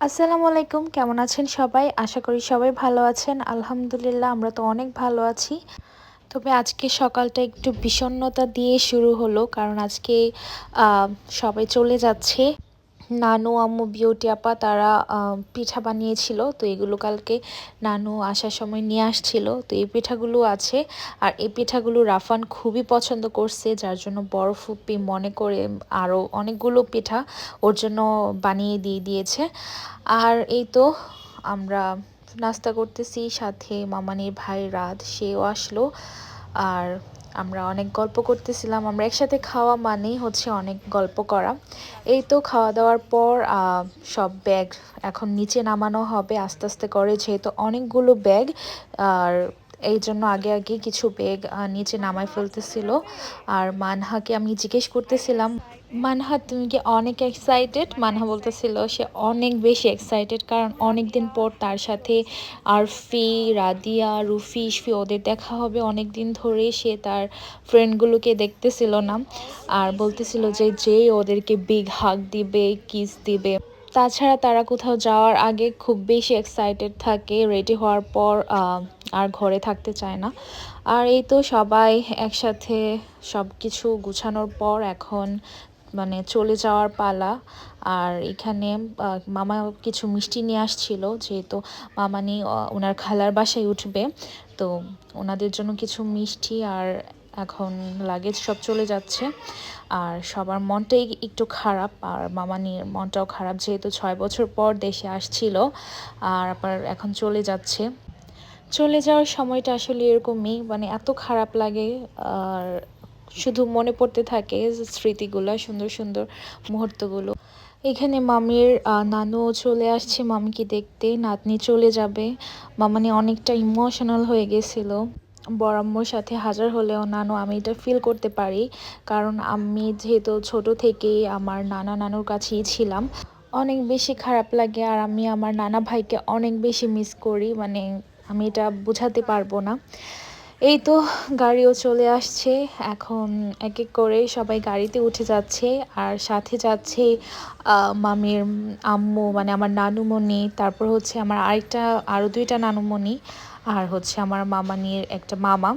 আসসালামু আলাইকুম, কেমন আছেন সবাই? আশা করি সবাই ভালো আছেন। আলহামদুলিল্লাহ, আমরা তো অনেক ভালো আছি। তবে আজকে সকালটা একটু বিষণ্নতা দিয়ে শুরু হলো, কারণ আজকে সবাই চলে যাচ্ছে। নানু, আম্মু, বিউটি আপা তারা পিঠা বানিয়েছিল। তো এগুলো কালকে নানু আসার সময় নিয়ে আসছিল। তো এই পিঠাগুলো আছে। আর এই পিঠাগুলো রাফান খুবই পছন্দ করছে, যার জন্য বড় ফুপি মনে করে আরও অনেকগুলো পিঠা ওর জন্য বানিয়ে দিয়ে দিয়েছে। আর এই তো আমরা নাস্তা করতেছি, সাথে মামানির ভাই রাত সেও আসলো। আর আমরা অনেক গল্প করতেছিলাম, আমরা একসাথে খাওয়া মানেই হচ্ছে অনেক গল্প করা। এই তো খাওয়া দাওয়ার পর সব ব্যাগ এখন নিচে নামানো হবে আস্তে আস্তে করে, যেহেতু অনেকগুলো ব্যাগ, আর এই জন্য আগে আগে কিছু ব্যাগ নিচে নামায় ফেলতেছিল। আর মানহাকে আমি জিজ্ঞেস করতেছিলাম মানহা, তুমি কি অনেক এক্সাইটেড মানহা বলতেছিল সে অনেক বেশি এক্সাইটেড কারণ অনেক দিন পর তার সাথে আরফি, রাদিয়া, রুফি, ইশফি ওদের দেখা হবে। অনেক দিন ধরে সে তার ফ্রেন্ডগুলোকে দেখতেছিল না আর বলতেছিল যে যে ওদেরকে বিগ হাগ দিবে কিস দিবে। তাছাড়া তারা কোথাও যাওয়ার আগে খুব বেশি এক্সাইটেড থাকে। রেডি হওয়ার পর আর ঘরে থাকতে চায় না। আর এই তো সবাই একসাথে সব কিছু গুছানোর পর এখন মানে চলে যাওয়ার পালা। আর এখানে মামা কিছু মিষ্টি নিয়ে আসছিল, যেহেতু মামানি ওনার খালার বাসায় উঠবে। তো ওনাদের জন্য কিছু মিষ্টি আর এখন লাগেজ সব চলে যাচ্ছে। আর সবার মনটাই একটু খারাপ, আর মামানির মনটাও খারাপ, যেহেতু ছয় বছর পর দেশে আসছিল, আর আবার এখন চলে যাচ্ছে। চলে যাওয়ার সময়টা আসলে এরকমই মানে এত খারাপ লাগে, আর শুধু মনে পড়তে থাকে স্মৃতিগুলো, সুন্দর সুন্দর মুহূর্তগুলো। এখানে মামির নানুও চলে আসছে। মামিকে দেখতে নাতনি চলে যাবে। মামানি অনেকটা ইমোশনাল হয়ে গেছিল। বরাম্মর সাথে হাজার হলেও নানু, আমি এটা ফিল করতে পারি। কারণ আমি যেহেতু ছোট থেকেই আমার নানা নানুর কাছেই ছিলাম। অনেক বেশি খারাপ লাগে আর আমি আমার নানা ভাইকে অনেক বেশি মিস করি। মানে আমি এটা বোঝাতে পারব না। এই তো গাড়িও চলে আসছে। এখন এক এক করে সবাই গাড়িতে উঠে যাচ্ছে। আর সাথে যাচ্ছে মামির আম্মু মানে আমার নানুমণি, তারপর হচ্ছে আমার আরেকটা আরও দুইটা নানুমণি, আর হচ্ছে আমার মামানির একটা মামা।